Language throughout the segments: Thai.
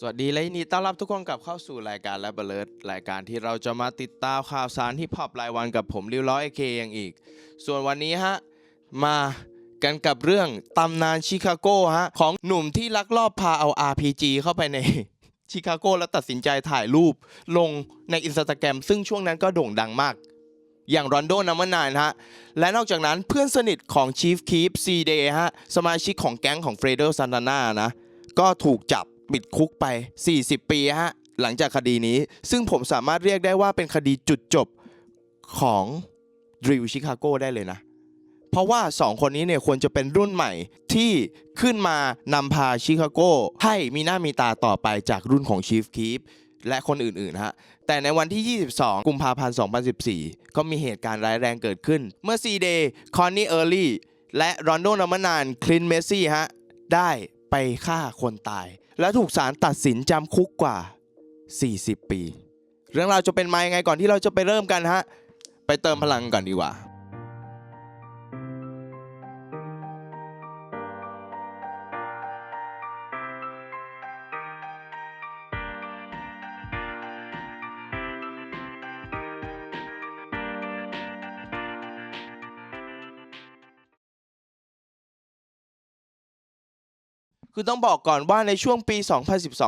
สวัสดีและยินดีต้อนรับทุกคนกลับเข้าสู่รายการและเบลร์ดรายการที่เราจะมาติดตามข่าวสารฮิปฮอปรายวันกับผมริวร้อยเคยังอีก ส่วนวันนี้ฮะมากันกับเรื่องตำนานชิคาโกฮะของหนุ่มที่ลักลอบพาเอา RPG เข้าไปในชิคาโกแล้วตัดสินใจถ่ายรูปลงในอินสตาแกรมซึ่งช่วงนั้นก็โด่งดังมาก อย่างรอนโดนัมเบอร์นฮะและนอกจากนั้นเพื่อนสนิทของ Chief Keef C Day ฮะสมาชิกของแก๊งของเฟรเดอร์ซันตาน่านะก็ถูกจับ ปิดคุกไป 40 ปีฮะหลังจากคดีนี้ ซึ่งผมสามารถเรียกได้ว่าเป็นคดีจุดจบของดริวชิคาโกได้เลยนะ เพราะว่า 2 คนนี้เนี่ยควรจะเป็นรุ่นใหม่ที่ขึ้นมานำพาชิคาโกให้มีหน้ามีตาต่อไปจากรุ่นของ Chief Keef และคนอื่นๆฮะ แต่ในวันที่ 22 กุมภาพันธ์ 2014 ก็มีเหตุการณ์ร้ายแรงเกิดขึ้น เมื่อซีเดย์คอนนี่เออร์ลี่และรอนโดนัมานาน คลินเมสซี่ฮะ ได้ไปฆ่าคนตาย และถูกศาลตัดสินจำคุกกว่า 40 ปี เรื่องราวจะเป็นมายังไงก่อนที่เราจะไปเริ่มกันฮะ ไปเติมพลังก่อนดีกว่า คือต้องบอกก่อนว่าในช่วงปี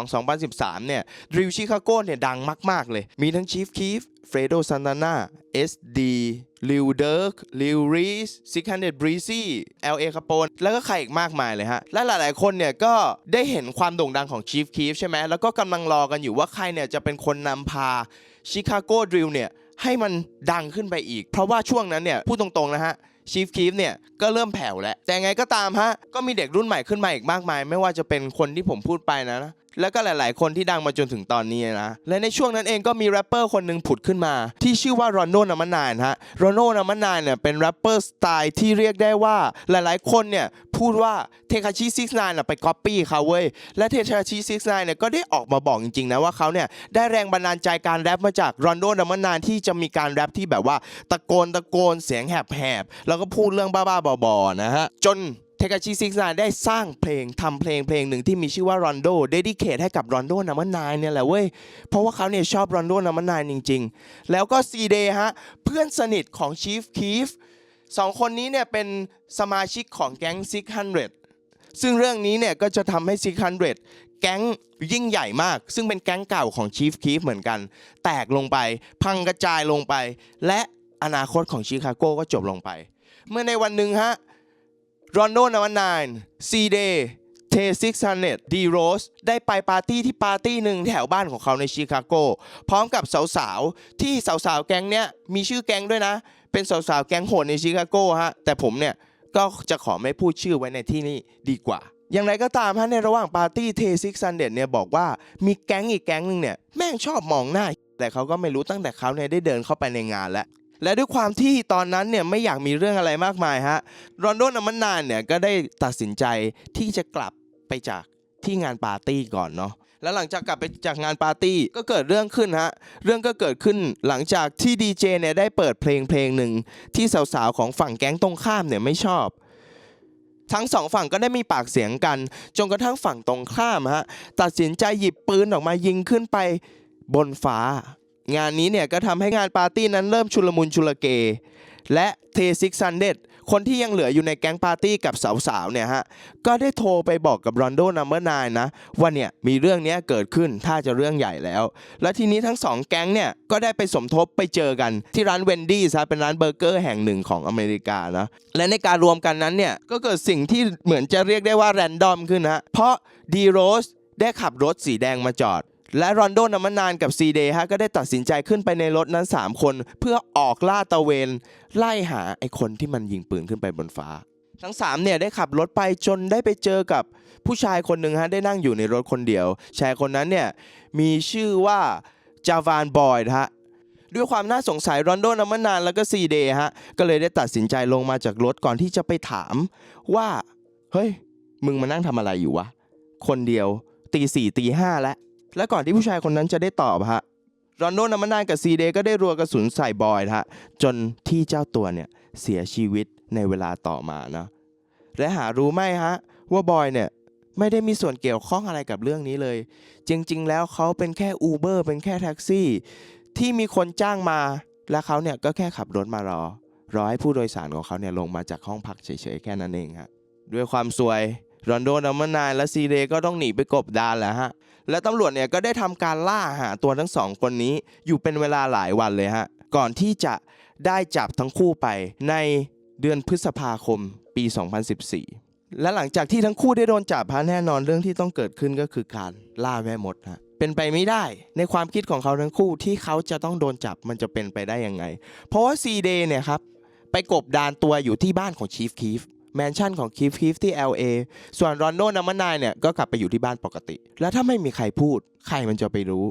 2012-2013 เนี่ยดริวชิคาโก้เนี่ยดังมาก ๆ เลย มีทั้ง Chief Keef เฟรโดซันตาน่า SD ลิวเดิร์กลิวรีสซิคันเดดบรีซี่ LA คาโปนแล้วก็ใครอีกมากมายเลยฮะ และหลายๆคนเนี่ยก็ได้เห็นความโด่งดังของ Chief Keef ใช่ไหมแล้วก็กำลังรอกันอยู่ว่าใครเนี่ยจะเป็นคนนำพาชิคาโกดริลเนี่ยให้มันดังขึ้นไปอีก เพราะว่าช่วงนั้นเนี่ยพูดตรงๆนะฮะ ชีฟคีฟเนี่ยก็เริ่มแผ่วแล้วแต่ไงก็ตามฮะก็มีเด็กรุ่นใหม่ขึ้นมาอีกมากมาย ไม่ว่าจะเป็นคนที่ผมพูดไปนะ แล้วก็หลาย ๆ คนที่ดังมาจนถึงตอนนี้นะ และในช่วงนั้นเองก็มีแรปเปอร์คนหนึ่งผุดขึ้นมา ที่ชื่อว่ารอนโดนามานานฮะรอนโดนามานานเนี่ยเป็นแรปเปอร์สไตล์ที่เรียกได้ว่าหลาย ๆ คนเนี่ยพูดว่าเทคาชิซิกนน่ะไปก๊อปปี้เขาเว้ย และเทคาชิซิกนเนี่ยก็ได้ออกมาบอกจริง ๆ นะว่าเขาเนี่ยได้แรงบันดาลใจการแรปมาจากรอนโดนามานานที่จะมีการแรปที่แบบว่าตะโกนตะโกนเสียงแหบๆแล้วก็พูดเรื่องบ้าๆบอๆนะฮะจน เทคาชิซิกนได้สร้างเพลงทำเพลงเพลงหนึ่งที่มีชื่อว่ารอนโดเดดิเคทให้กับรอนโดนัมเบอร์นายเนี่ยแหละเว้ย เพราะว่าเขาเนี่ยชอบรอนโดนัมเบอร์นายจริง ๆ แล้วก็ซีเดย์ฮะ เพื่อนสนิทของชีฟคีฟสองคนนี้เนี่ยเป็นสมาชิกของแก๊งซิกฮันเรซึ่งเรื่องนี้เนี่ยก็จะทำให้ซิกฮันเรแก๊งยิ่งใหญ่มาก ซึ่งเป็นแก๊งเก่าของชีฟคีฟเหมือนกัน แตกลงไป พังกระจายลงไป และอนาคตของชิคาโกก็จบลงไป เมื่อในวันหนึ่งฮะ รอนโดนวันนายซีเดย์เทซิกซันเนตดีโรสได้ไปปาร์ตี้ที่ปาร์ตี้หนึ่งแถวบ้านของเขาในชิคาโก พร้อมกับสาวๆ ที่สาวๆ แก๊งเนี้ยมีชื่อแก๊งด้วยนะ เป็นสาวๆ แก๊งโหดในชิคาโกฮะ แต่ผมเนี่ยก็จะขอไม่พูดชื่อไว้ในที่นี่ดีกว่า อย่างไรก็ตามฮะในระหว่างปาร์ตี้เทซิกซันเดตเนี่ยบอกว่ามีแก๊งอีกแก๊งหนึ่งเนี่ยแม่งชอบมองหน้า แต่เขาก็ไม่รู้ตั้งแต่เขาเนี่ยได้เดินเข้าไปในงานแล้ว และด้วยความที่ตอนนั้นเนี่ยไม่อยากมีเรื่องอะไรมากมายฮะรอนโดนัมมันนานเนี่ยก็ได้ตัดสินใจที่จะกลับไปจากที่งานปาร์ตี้ก่อนเนาะแล้วหลังจากกลับไปจากงานปาร์ตี้ก็เกิดเรื่องขึ้นฮะ เรื่องก็เกิดขึ้นหลังจากที่ดีเจเนี่ยได้เปิดเพลงเพลงหนึ่งที่สาวๆของฝั่งแก๊งตรงข้ามเนี่ยไม่ชอบ ทั้งสองฝั่งก็ได้มีปากเสียงกัน จนกระทั่งฝั่งตรงข้ามฮะตัดสินใจหยิบปืนออกมายิงขึ้นไปบนฟ้า งานนี้เนี่ยก็ทำให้งานปาร์ตี้นั้นเริ่มชุลมุนชุลเก และเทซิกซันเดคนที่ยังเหลืออยู่ในแก๊งปาร์ตี้กับสาวๆเนี่ยฮะ ก็ได้โทรไปบอกกับรอนโดนัมเบอร์นนะ ว่าเนี่ยมีเรื่องนี้เกิดขึ้นถ้าจะเรื่องใหญ่แล้ว และทีนี้ทั้งสองแก๊งเนี่ย ก็ได้ไปสมทบไปเจอกันที่ร้านเวนดี้ซะเป็นร้านเบอร์เกอร์แห่งหนึ่งของอเมริกานะ และในการรวมกันนั้นเนี่ย ก็เกิดสิ่งที่เหมือนจะเรียกได้ว่าแรนดอมขึ้นฮะเพราะดีโรสได้ขับรถสีแดงมาจอด และรอนโดนัมนานกับซีเดย์ฮะก็ได้ตัดสินใจขึ้นไปในรถนั้น 3 คน เพื่อออกล่าตะเวน ไล่หาไอ้คนที่มันยิงปืนขึ้นไปบนฟ้า ทั้ง3เนี่ยได้ขับรถไปจนได้ไปเจอกับผู้ชายคนหนึ่งฮะได้นั่งอยู่ในรถคนเดียวชายคนนั้นเนี่ยมีชื่อว่าจาวานบอยฮะด้วยความน่าสงสัยรอนโดนัมนานแล้วก็ซีเดย์ฮะก็เลยได้ตัดสินใจลงมาจากรถก่อนที่จะไปถามว่าเฮ้ยมึงมานั่งทำอะไรอยู่วะคนเดียวตีสี่ตีห้าแล้ว และก่อนที่ผู้ชายคนนั้นจะได้ตอบฮะรอนโดนัมานานกับซีเดก็ได้รัวกระสุนใส่บอยฮะจนที่เจ้าตัวเนี่ยเสียชีวิตในเวลาต่อมานะและหารู้ไหมฮะว่าบอยเนี่ยไม่ได้มีส่วนเกี่ยวข้องอะไรกับเรื่องนี้เลย จริง ๆ แล้วเขาเป็นแค่อูเบอร์เป็นแค่แท็กซี่ ที่มีคนจ้างมา และเขาเนี่ยก็แค่ขับรถมารอ รอให้ผู้โดยสารของเขาเนี่ยลงมาจากห้องพักเฉยๆแค่นั้นเองฮะด้วยความซวย รอนโดนัมเบอร์นและซีเดก็ต้องหนีไปกบดานแหล้วฮะ และตำรวจเนี่ยก็ได้ทำการล่าหาตัวทั้งสองคนนี้อยู่เป็นเวลาหลายวันเลยฮะ ก่อนที่จะได้จับทั้งคู่ไปในเดือนพฤษภาคมปี 2014 และหลังจากที่ทั้งคู่ได้โดนจับฮะแน่นอนเรื่องที่ต้องเกิดขึ้นก็คือการล่าแม่มดฮะเป็นไปไม่ได้ในความคิดของเขาทั้งคู่ที่เขาจะต้องโดนจับมันจะเป็นไปได้ยังไง เพราะว่าซีเดเนี่ยครับไปกบดานตัวอยู่ที่บ้านของชีฟคีฟ แมนชั่นของคีฟคีฟที่ LA ส่วนรอนโดนัมมานายเนี่ยก็กลับไปอยู่ที่บ้านปกติ แล้วถ้าไม่มีใครพูด ใครมันจะไปรู้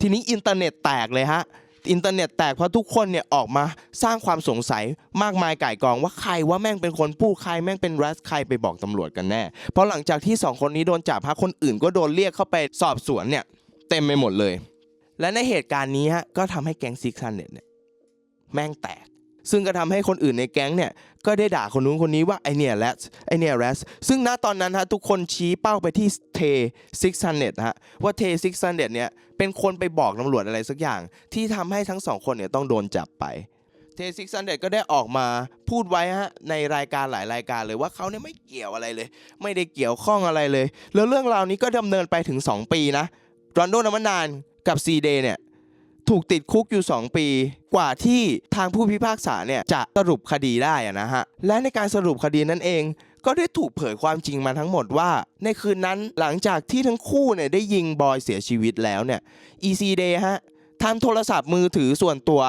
ทีนี้อินเทอร์เน็ตแตกเลยฮะอินเทอร์เน็ตแตกเพราะทุกคนเนี่ยออกมาสร้างความสงสัยมากมายก่ายกองว่าใครว่าแม่งเป็นคนพูดใครแม่งเป็นรัสใครไปบอกตำรวจกันแน่ เพราะหลังจากที่สองคนนี้โดนจับฮะคนอื่นก็โดนเรียกเข้าไปสอบสวนเนี่ยเต็มไปหมดเลย และในเหตุการณ์นี้ฮะก็ทำให้แก๊งซิกซันเน็ตเนี่ยแม่งแตก ซึ่งก็ทำให้คนอื่นในแก๊งเนี่ยก็ได้ด่าคนนู้นคนนี้ว่าไอเนี่ยแรสไอเนี่ยแรสซึ่งณตอนนั้นฮะทุกคนชี้เป้าไปที่เทซิกซันเน็ตฮะว่าเทซิกซันเน็ตเนี่ยเป็นคนไปบอกตำรวจอะไรสักอย่าง ที่ทำให้ทั้งสองคนเนี่ยต้องโดนจับไปเทซิกซันเน็ตก็ได้ออกมาพูดไว้ฮะในรายการหลายรายการเลยว่าเขาเนี่ยไม่เกี่ยวอะไรเลย ไม่ได้เกี่ยวข้องอะไรเลย แล้วเรื่องราวนี้ก็ดำเนินไปถึง 2 ปีนะรอนโดนามนานกับซีเดเนี่ย ถูกติดคุกอยู่ 2 ปี กว่าที่ทางผู้พิพากษาเนี่ยจะสรุปคดีได้อะนะฮะ และในการสรุปคดีนั้นเอง ก็ได้ถูกเผยความจริงมาทั้งหมดว่า ในคืนนั้นหลังจากที่ทั้งคู่เนี่ยได้ยิงบอยเสียชีวิตแล้วเนี่ย EC Day ฮะทำโทรศัพท์มือถือส่วนตัว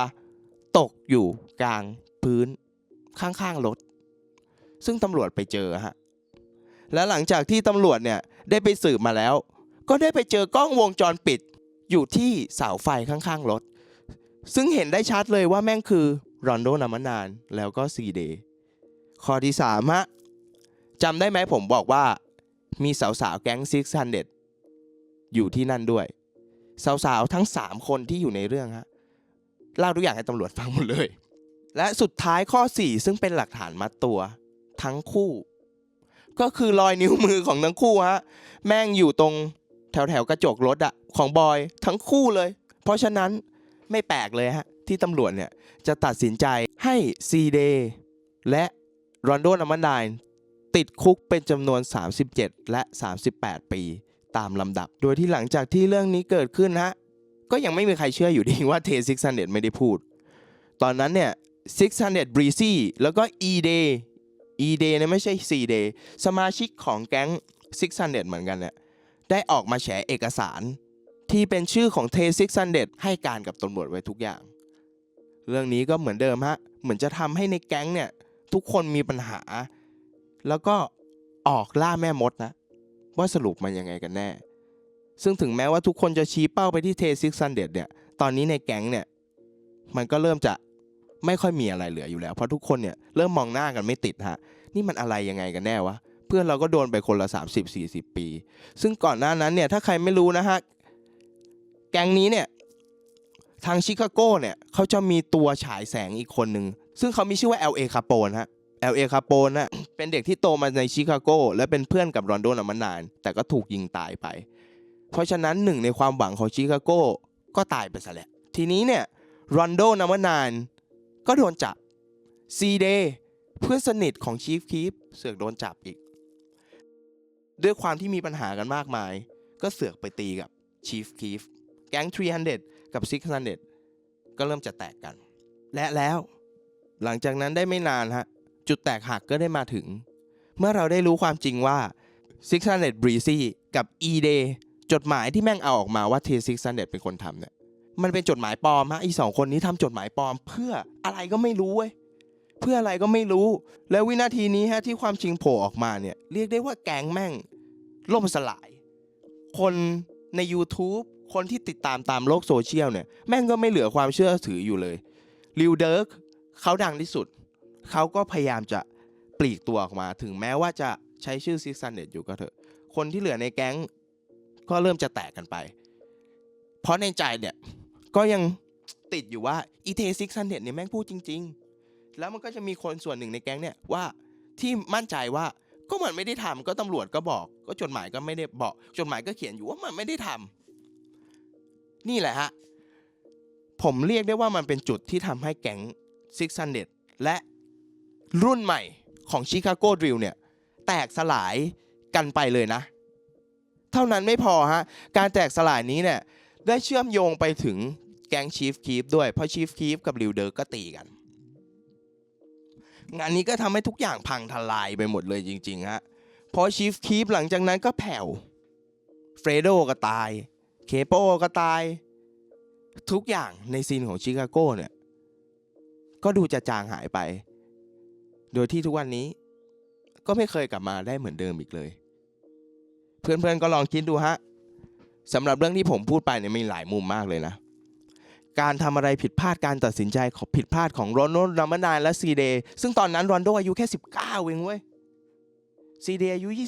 ตกอยู่กลางพื้นข้างๆรถ ซึ่งตำรวจไปเจอฮะ และหลังจากที่ตำรวจเนี่ยได้ไปสืบมาแล้ว ก็ได้ไปเจอกล้องวงจรปิด อยู่ที่เสาไฟข้างๆรถ ซึ่งเห็นได้ชัดเลยว่าแม่งคือรอนโดนามานานแล้วก็ซีเดย์ข้อที่สามฮะจำได้ไหมผมบอกว่ามีสาวๆแก๊งซิกซันเด็ดอยู่ที่นั่นด้วย สาวๆทั้ง 3 คนที่อยู่ในเรื่องฮะเล่าทุกอย่างให้ตำรวจฟังหมดเลย และสุดท้ายข้อ 4 ซึ่งเป็นหลักฐานมัดตัวทั้งคู่ ก็คือรอยนิ้วมือของทั้งคู่ฮะแม่งอยู่ตรง แถวแถวกระจกรถอะของบอยทั้งคู่เลย เพราะฉะนั้นไม่แปลกเลยฮะ ที่ตำรวจเนี่ย จะตัดสินใจให้ซีเดย์และรอนโดนัมมันไดติดคุกเป็นจำนวน 37 และ 38 ปีตามลำดับ โดยที่หลังจากที่เรื่องนี้เกิดขึ้นฮะ ก็ยังไม่มีใครเชื่ออยู่ดีว่าเทซิกซันเดไม่ได้พูด ตอนนั้นเนี่ย600 Breezy แล้วก็ E Day E Day เนี่ยไม่ใช่ C Day สมาชิกของแก๊ง600เหมือนกันเนี่ย ได้ออกมาแฉเอกสาร ที่เป็นชื่อของเทซิกซันเดตให้การกับตำรวจไว้ทุกอย่าง เรื่องนี้ก็เหมือนเดิมฮะ เหมือนจะทำให้ในแก๊งเนี่ย ทุกคนมีปัญหา แล้วก็ออกล่าแม่มดนะ ว่าสรุปมันยังไงกันแน่ ซึ่งถึงแม้ว่าทุกคนจะชี้เป้าไปที่เทซิกซันเดตเนี่ย ตอนนี้ในแก๊งเนี่ย มันก็เริ่มจะไม่ค่อยมีอะไรเหลืออยู่แล้ว เพราะทุกคนเนี่ยเริ่มมองหน้ากันไม่ติดฮะ นี่มันอะไรยังไงกันแน่วะ พื่อนเราก็โดนไปคนละ 30-40 ปี ซึ่งก่อนหน้านั้นเนี่ยถ้าใครไม่รู้นะฮะ แก๊งนี้เนี่ยทางชิคาโกเนี่ยเขาจะมีตัวฉายแสงอีกคนหนึ่งซึ่งเขามีชื่อว่า LA คาโปนฮะ LA คาโปนนะเป็นเด็กที่โตมาในชิคาโกและเป็นเพื่อนกับรอนโดนามานาน แต่ก็ถูกยิงตายไป เพราะฉะนั้นหนึ่งในความหวังของชิคาโกก็ตายไปซะแล้วทีนี้เนี่ยรอนโดนามานานก็โดนจับซีเดเพื่อนสนิทของชีฟคีฟเสือกโดนจับอีก ด้วยความที่มีปัญหากันมากมาย ก็เสือกไปตีกับ Chief Keef แก๊ง300 กับ 600 ก็เริ่มจะแตกกัน และแล้วหลังจากนั้นได้ไม่นานฮะ จุดแตกหักก็ได้มาถึง เมื่อเราได้รู้ความจริงว่า 600 Breezy กับ E-Day จดหมายที่แม่งเอาออกมาว่า T600 เป็นคนทำเนี่ยมันเป็นจดหมายปลอมฮะอีสองคนนี้ทำจดหมายปลอมเพื่ออะไรก็ไม่รู้เว้ย เพื่ออะไรก็ไม่รู้ แล้ววินาทีนี้ฮะที่ความจริงโผล่ออกมาเนี่ย เรียกได้ว่าแกงแม่งล่มสลาย คนใน YouTube คนที่ติดตามตามโลกโซเชียลเนี่ย แม่งก็ไม่เหลือความเชื่อถืออยู่เลยลิวเดิร์กเขาดังที่สุด เขาก็พยายามจะปลีกตัวออกมา ถึงแม้ว่าจะใช้ชื่อซิกซันเน็ตอยู่ก็เถอะ คนที่เหลือในแก๊งก็เริ่มจะแตกกันไป เพราะในใจเนี่ย ก็ยังติดอยู่ว่าอีเทซิกซันเน็ตเนี่ยแม่งพูดจริง ๆ แล้วมันก็จะมีคนส่วนหนึ่งในแก๊งเนี่ยว่าที่มั่นใจว่าก็มันไม่ได้ทำก็ตำรวจก็บอก ก็จดหมายก็ไม่ได้บอกจดหมายก็เขียนอยู่ว่ามันไม่ได้ทำนี่แหละฮะผมเรียกได้ว่ามันเป็นจุดที่ทำให้แก๊งซิกซันเดและรุ่นใหม่ของชิคาโกดริลเนี่ย แตกสลายกันไปเลยนะ เท่านั้นไม่พอฮะ การแตกสลายนี้เนี่ย ได้เชื่อมโยงไปถึงแก๊งชีฟคีฟด้วย เพราะชีฟคีฟกับริวเดอร์ก็ตีกัน งานนี้ก็ทำให้ทุกอย่างพังทลายไปหมดเลยจริงๆฮะพอชีฟคีฟหลังจากนั้นก็แผ่วเฟรโดก็ตาย เคโปก็ตาย ทุกอย่างในซีนของชิคาโกเนี่ย ก็ดูจะจางหายไป โดยที่ทุกวันนี้ก็ไม่เคยกลับมาได้เหมือนเดิมอีกเลย เพื่อนๆก็ลองคิดดูฮะสำหรับเรื่องที่ผมพูดไปเนี่ยมีหลายมุมมากเลยนะ การทำอะไรผิดพลาดการตัดสินใจของผิดพลาดของโรนโดรามานายและซีเดย์ซึ่งตอนนั้นรอนโดอายุแค่ 19เองเว้ยซีเดย์อายุ 21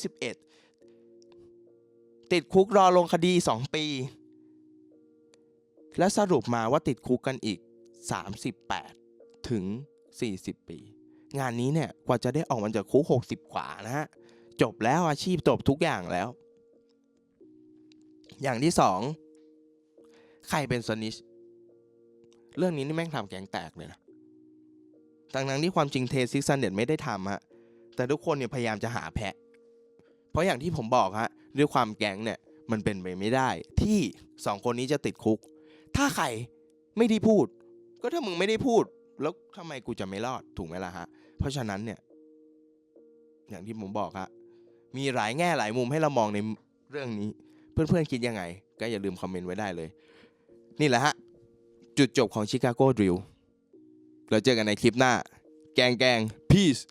ติดคุกรอลงคดี 2 ปี และสรุปมาว่าติดคุกกันอีก 38 ถึง 40 ปี งานนี้เนี่ยกว่าจะได้ออกมาจากคุก 60 กว่านะฮะ จบแล้วอาชีพจบทุกอย่างแล้ว อย่างที่สองใครเป็นสนิช เรื่องนี้นี่แม่งทำแกงแตกเลยนะทั้งนั้นที่ความจริงเทซิกซันเด็ดไม่ได้ทำฮะ แต่ทุกคนเนี่ยพยายามจะหาแพะ เพราะอย่างที่ผมบอกฮะด้วยความแก๊งเนี่ยมันเป็นไปไม่ได้ ที่สองคนนี้จะติดคุก ถ้าใครไม่ได้พูด ก็ถ้ามึงไม่ได้พูด แล้วทำไมกูจะไม่รอดถูกไหมล่ะฮะ เพราะฉะนั้นเนี่ย อย่างที่ผมบอกฮะมีหลายแง่หลายมุมให้เรามองในเรื่องนี้ เพื่อนๆคิดยังไง ก็อย่าลืมคอมเมนต์ไว้ได้เลย นี่แหละฮะ จุดจบของชิคาโกดริลเราเจอกันในคลิปหน้า แกงแกง peace